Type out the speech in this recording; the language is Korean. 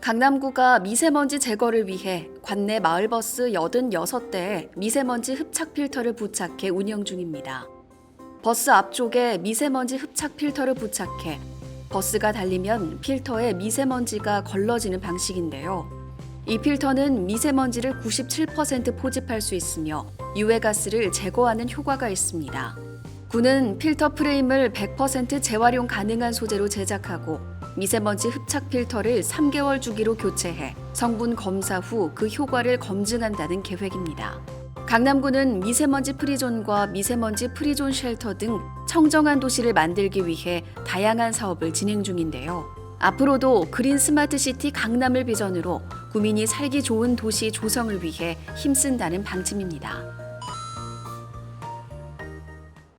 강남구가 미세먼지 제거를 위해 관내 마을버스 86대에 미세먼지 흡착 필터를 부착해 운영 중입니다. 버스 앞쪽에 미세먼지 흡착 필터를 부착해 버스가 달리면 필터에 미세먼지가 걸러지는 방식인데요. 이 필터는 미세먼지를 97% 포집할 수 있으며 유해가스를 제거하는 효과가 있습니다. 구는 필터 프레임을 100% 재활용 가능한 소재로 제작하고 미세먼지 흡착 필터를 3개월 주기로 교체해 성분 검사 후 그 효과를 검증한다는 계획입니다. 강남구는 미세먼지 프리존과 미세먼지 프리존 쉘터 등 청정한 도시를 만들기 위해 다양한 사업을 진행 중인데요. 앞으로도 그린 스마트 시티 강남을 비전으로 구민이 살기 좋은 도시 조성을 위해 힘쓴다는 방침입니다.